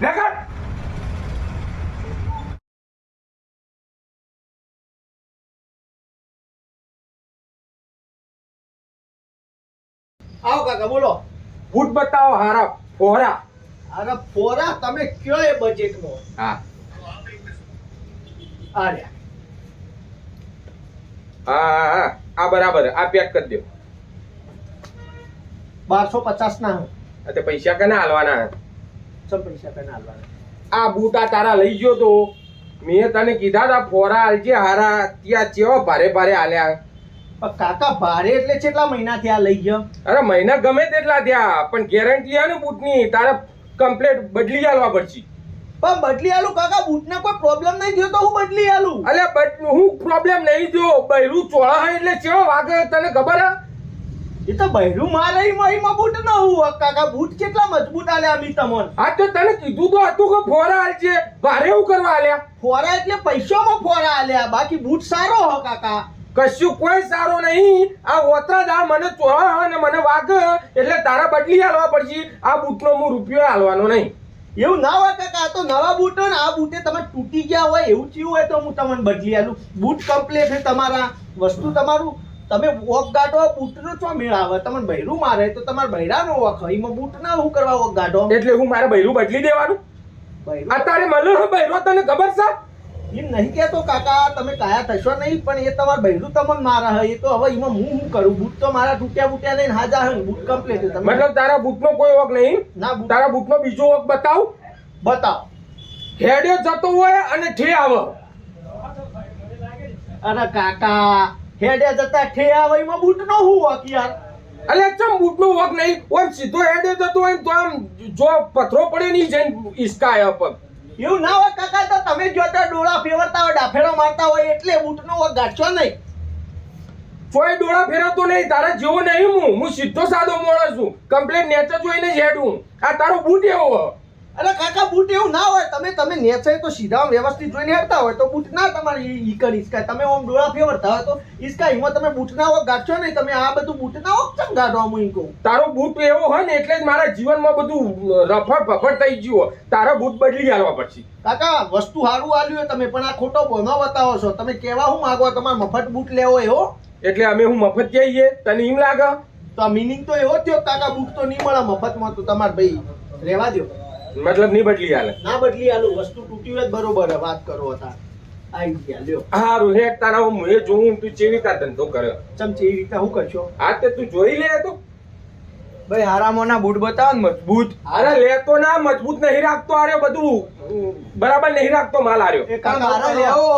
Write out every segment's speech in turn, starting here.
નીકળ આવો કાકા બોલો. બૂટ બતાવો હારા ફોરા. હારા ફોરા તમે કયો એ બજેટમાં હા. આ હા હા આ બરાબર આ પેક કરી દો. બારસો પચાસ ના તે પૈસા કને હાલવાના ચમ પૈસા કના હાલવાના આ બૂટા તારા લઈ ગયો તો. મેં તને કીધા તા ફોરા હાલજે હારા. ત્યાં ચેવા ભારે ભારે હાલ્યા પણ કાકા ભારે એટલે કેટલા મહિના થયા લઈ ગયો? અરે મહિના ગમે તેટલા થયા પણ ગેરંટી ને બૂટની તારે કમ્પ્લેટ બદલી આલવા પડશે. પણ બદલી આલું કાકા બૂટને કોઈ પ્રોબ્લેમ નહીં થયો તો હું બદલી આલું? અલે બટ હું પ્રોબ્લેમ નહીં થયો. બૈરું ચોળા એટલે ચેવો વાગે તને ખબર હે? એ તો બહેરું મારે મહીમાં બૂટ ન હું કાકા બૂટ કેટલા મજબૂત આલે અમી તમોન. આ તો તને કીધું તો હતું કે ફોરા આલજે. ભારે એવું કરવા આલ્યા. ફોરા એટલે પૈસામાં ફોરા આલ્યા. બાકી બૂટ સારો હો કાકા. કશું કોઈ સારો નહીં. આ ઓતરા દા મને ચોહા હોય ને મને વાગ એટલે તારા બદલી હાલવા પડશે. આ બૂટનો હું રૂપિયો હાલવાનો નહીં. એવું ના હોય કાકા. આ તો નવા બૂટ ને આ બૂટે તમે તૂટી ગયા હોય એવું થયું હોય તો હું તમને બદલી આલું. બૂટ કમ્પ્લેટ છે તમારા. વસ્તુ તમારું તમે વોક ગાઢો બૂટનો ચો મેળ આવે? તમને બૈરું મારે તો તમારે બૈરાનો વોક એમાં બૂટ ના હું કરવા વોક ગાઢો? એટલે હું મારે બૈરું બદલી દેવાનું? અત્યારે મળ્યો બૈરો તને ખબર છે? એમ નહીં કેતો કાકા તમે કાયા થશો નહીં પણ એ તમારે બૈરું તમને મારા હોય. એ તો હવે એમાં હું શું કરું? બૂટ તો મારા તૂટ્યા બૂટ્યા લઈને હાજા હોય ને બૂટ કમ્પ્લીટ છે. તમે મતલબ તારા બૂટનો કોઈ વોક નહીં? ના બૂટ તારા બૂટનો બીજો વોક બતાવ. બતાવો. હેડ્યો જતો હોય અને ઠે આવો. અરે કાકા હેડે જતા ઠે આવે એમાં બૂટ નો હું વાક યાર. અલે ચમ બૂટનો વાક નહીં? ઓમ સીધો હેડે જતો હોય તો આમ જો પથરો પડે નહીં જઈને ઈસકાય પગ એવું ના હોય કાકા તો તમે જો તો ડોળા ફેરવતા હોય ડાફેરો મારતા હોય એટલે બૂટનો વાક ગાંઠશો નહીં. કોઈ ડોળા ફેરવતો નહીં તારા જેવો નહીં હું. હું સીધો સાદો માણસ છું. કમ્પ્લેટ નેચર જોઈને જ હેડું. આ તારો બૂટ એવો. અરે કાકા બૂટ એવું ના હોય. તમે તમે નેચર તો સીધા વ્યવસ્થિત જોઈને હેડતા હોય તો બૂટ ના તમારે ઈ- કરી ઈસકાય તમે ઓમ ડોળા ફેવરતા હોય તો ઈસકાય એમાં તમે બૂટ ના હોય ગાંઠશો નહીં તમે. આ બધું બૂટ ના હોય ચમ ગાંઠો આમ એમ કહું તારો બૂટ એવો હોય ને એટલે જ મારા જીવનમાં બધું રફડ ફફડ થઈ ગયું હોય. તારા બૂટ બદલી આલવા પડશે. કાકા વસ્તુ સારું આલ્યું હોય તમે પણ આ ખોટો બોનો બતાવો છો. તમે કેવા હું માગો? તમારે મફત બૂટ લેવો એવો એટલે અમે હું મફત જઈએ તને એમ લાગે? તો આ મિનિંગ તો એવો થયો કાકા બૂટ તો નહીં મળે મફતમાં તો તમારે ભાઈ રહેવા દો મતલબ નહીં બદલી આલે. ના બદલી આલું વસ્તુ તૂટી હોય બરોબર હે, વાત કરો હતા. આઈ ગયા લ્યો. હારું હેડ તારા હું એ જોઉં તું ચેવી રીતના ધંધો કર્યો ચમચી એ રીતે હું કરશો? આ તે તું જોઈ લે તો. ભાઈ હારામોના બૂટ બતાવો ને મજબૂત. અરે લેતો ના મજબૂત નહીં રાખતો આર્યો બધું. બરાબર નહીં રાખતો માલ આર્યો એ કાકા લેવો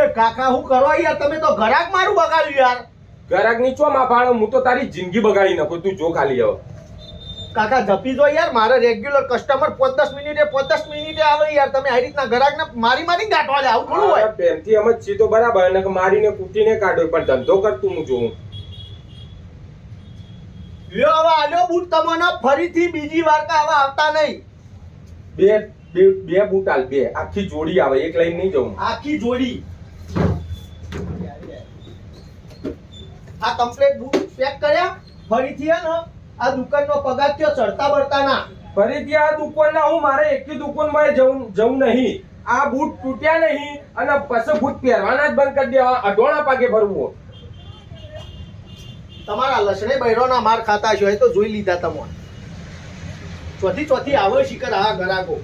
એ કાકા હું કરવા યાર તમે તો ઘરાક મારું બગાડ્યું યાર. ગરાકની ચો માં હું તો તારી જિંદગી બગાડી નાખું તું જો ખાલી આવ. કાકા જપી જો યાર મારે રેગ્યુલર કસ્ટમર પાંચ દસ મિનિટે પાંચ દસ મિનિટે આવે યાર તમે આ રીતના ઘરાકને મારી મારી ગાંઠવા દે આવું થોડું હોય. પ્રેમથી એમ જ સીધો બરાબર એને મારીને કૂટીને કાઢો પણ ધંધો કરતું હું જોઉં. લ્યો હવે આલ્યો બૂટ તમને ફરીથી બીજી વાર કા હવે આવતા નહીં. બે બે બે બૂટ આલ બે. આખી જોડી આવે એક લઈને નહીં જવું. આખી જોડી. આ કમ્પ્લેટ બુક પેક કર્યા. ફરીથી હે ને આ દુકાનનો પગાર થયો ચડતા બળતા ના ફરીથી આ દુકાનના હું મારે એકલી દુકાનમાં જવું જવું નહીં. આ બૂટ તૂટ્યા નહીં અને પછી બૂટ પહેરવાના જ બંધ કરી દેવા. અઢોણા પાકે ભરવું તમારા લસણે બૈરોના માર ખાતા છો એ તો જોઈ લીધા તમે. ચોથી ચોથી આવો શિખર આ ગરાકો